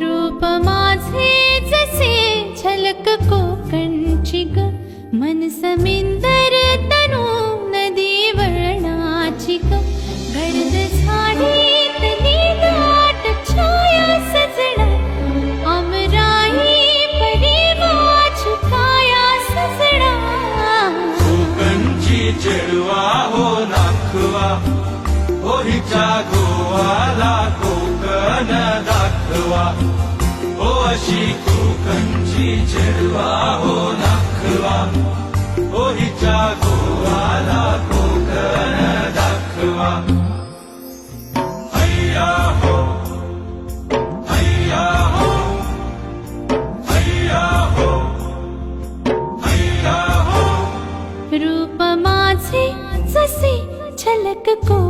रूप माझे जसे झलक कोकणची ग मन समिंदर तनु नदी वर्णाची ग गडद झाडीतली दाट छाया सजना। अमराई परी माझी काया सजना। कोकणची चेडवा हो नाखवा हो हिच्या गोवाला कोकण दाखवा हो अशी कोकणची चेडवा हो नाखवा हो हिच्या गोवाला कोकण दाखवा. हैया हो हैया हो हैया हो हैया हो. रूप माझे जसे झलक को